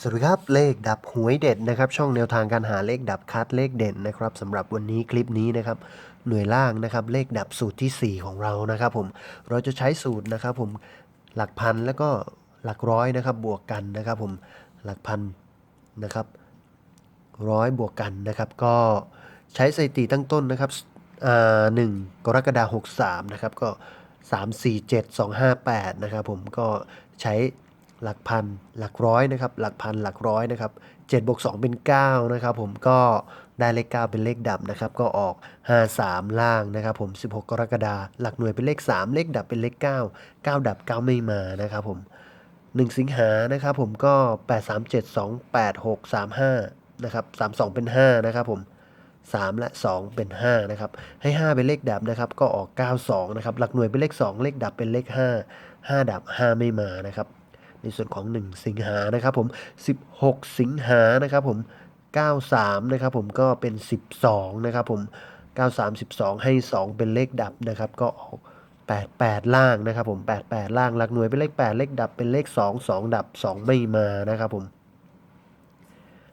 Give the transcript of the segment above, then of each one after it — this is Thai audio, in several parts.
สวัสดีครับ เลขดับหวยเด็ดนะครับ ช่องแนวทางการหาเลขดับคัดเลขเด่นนะครับสำหรับวันนี้คลิปนี้นะครับ หน่วยล่างนะครับ เลขดับสูตรทีสี่ 4 ของเรานะครับ ผมเราจะใช้สูตรนะครับ ผมหลักพันแล้วก็หลักร้อยนะครับ บวกกันนะครับ ผมหลักพันนะครับ ร้อยบวกกันนะครับ ก็ใช้สถิติตั้งต้นนะครับอ่าหนึ่งกรกฎาคมหกสามนะครับก็สามสี่เจ็ดสองห้าแปดนะครับ ผมก็ใช้ หลักพัน หลักร้อยนะครับ หลักพัน หลักร้อยนะครับ7บวก2เป็น 9 นะครับผมก็ได้เลข 9 เป็นเลขดับนะครับ ก็ออก 53 ล่างนะครับผม 16 กรกฎาหลักหน่วยเป็นเลข 3 เลขดับเป็นเลข 9 9 ดับ 9 ไม่มานะครับผม 1 สิงหานะครับผมก็ 8 3 7 2 8 6 3 5นะครับ32 เป็น 5 นะครับผม 3 และ 2 เป็น 5 นะครับ ให้ 5 เป็นเลขดับนะครับ ก็ออก 92 นะครับ หลักหน่วยเป็นเลข 2 เลขดับเป็นเลข 5 5 ดับ 5 ไม่มานะครับ ในส่วนของ 1 สิงหานะครับผม 16 สิงหานะครับผม 93 นะครับผมก็เป็น 12 นะครับผม 93 12 ให้ 2 เป็นเลขดับนะครับก็ออก88 ล่างนะครับผม 88 ล่างหลักหน่วยเป็นเลข 8 เลขดับเป็นเลข 2 2 ดับ 2 ไม่มานะครับผม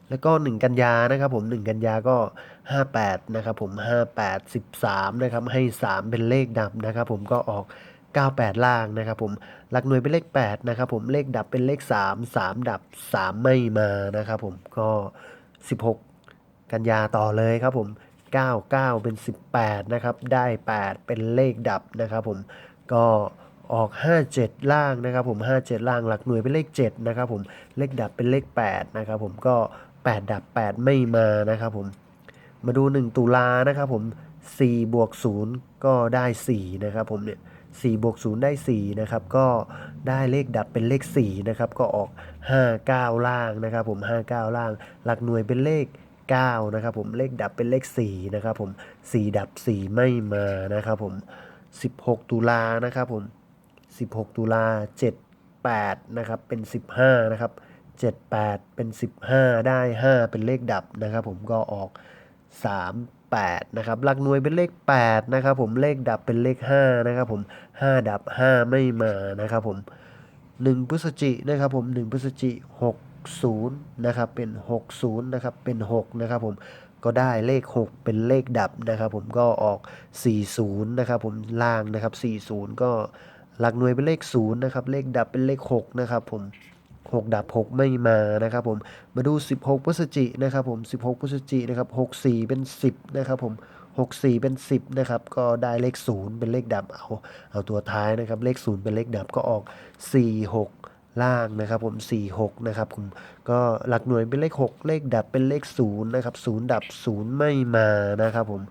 แล้วก็ 1 กันยานะครับผม 1 กันยาก็ 58 นะครับผม 58 13 นะครับ ให้ 3 เป็นเลขดับนะครับผมก็ออก 98 ล่างนะครับผมหลักหน่วยเป็นเลข 8 นะครับผมเลขดับเป็นเลข 3 3 ดับ 3 ไม่มานะครับผมก็ 16 กันยาต่อเลยครับผม 99 เป็น 18 นะครับ ได้ 8 เป็นเลขดับนะครับผมก็ออก 57 ล่างนะครับผม 57 ล่างหลักหน่วยเป็นเลข 7 นะครับผมเลขดับเป็นเลข 8 นะครับผมก็ 8 ดับ 8 ไม่มานะครับผมมาดู 1 ตุลานะครับผม 4บวก0ก็ได้ 4 นะครับผมเนี่ย4บวก0ได้ 4 นะครับ ก็ได้เลขดับเป็นเลข 4 นะครับ ก็ออก 5 9 ล่างนะครับผม 5 9 ล่าง หลักหน่วยเป็นเลข 9 นะครับผม เลขดับเป็นเลข 4 นะครับผม 4 ดับ 4 ไม่มานะครับผม 16 ตุลานะครับผม 16 ตุลา 78 นะครับ เป็น 15 นะครับ 78 เป็น 15 ได้ 5 เป็นเลขดับนะครับผม ก็ออก 3 8นะครับหลักหน่วยเป็นเลข8นะครับผมเลขดับเป็นเลข5นะครับผม5ดับ 5 ไม่มานะครับผม1พฤศจินะครับผม1พฤศจิ60นะครับเป็น 60นะครับเป็น6นะครับผมก็ได้เลข 6 เป็นเลขดับนะครับผมก็ออก 40นะครับผมล่างนะครับ40 ก็หลักหน่วยเป็นเลข0นะครับเลขดับเป็นเลข6นะครับผม 6 ดับ 6 ไม่มานะครับผมมาดู 16พฤศจินะครับผม 16พฤศจินะครับ64 เป็น 10 นะครับผม 64 เป็น 10 นะครับ ก็ได้เลข 0 เป็นเลขดับ เอาเอาตัวท้ายนะครับ เลข 0 เป็นเลขดับก็ออก 46ล่างนะครับผม 46 นะครับผมก็หลักหน่วยเป็นเลข 6 เลขดับเป็นเลข 0 นะครับ 0 ดับ 0 ไม่มานะครับผม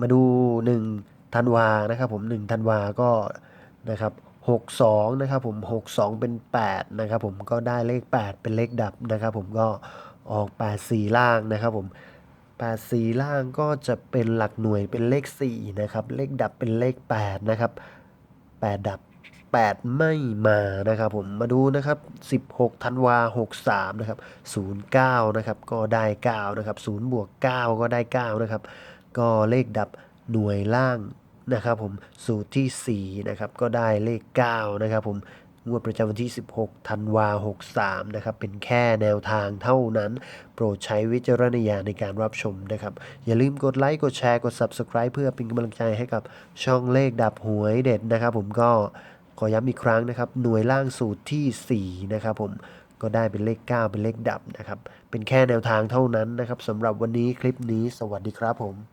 มาดู 1 ธันวานะครับผม 1 ธันวาก็นะครับ 62นะครับผม62 เป็น 8 นะครับผมก็ได้เลข 8 เป็นเลขดับนะครับผมก็ออก 84 ล่างนะครับผม84 ล่างก็จะเป็นหลักหน่วยเป็นเลข 4 นะครับ เลขดับเป็นเลข 8 นะครับ 8 ดับ 8 ไม่มานะครับผมมาดูนะครับ 16 ธันวา 63 นะครับ 09 นะครับ ก็ได้ 9 นะครับ 0 บวก 9 ก็ได้ 9 นะครับ ก็เลขดับหน่วยล่าง นะครับผมสูตรที่ 4 นะครับ ก็ได้เลข 9 นะครับผมงวดประจำวันที่ 16 ธันวา63 นะครับ เป็นแค่แนวทางเท่านั้น โปรดใช้วิจารณญาณในการรับชมนะครับ อย่าลืมกดไลค์ กดแชร์ กด Subscribe เพื่อเป็นกำลังใจให้กับช่องเลขดับหวยเด็ดนะครับผมก็ขอย้ำอีกครั้งนะครับ หน่วยล่างสูตรทีสี่4 นะครับผมก็ได้เป็นเลข 9 เป็นเลขดับนะครับ เป็นแค่แนวทางเท่านั้นนะครับสำหรับวันนี้คลิปนี้สวัสดีครับผม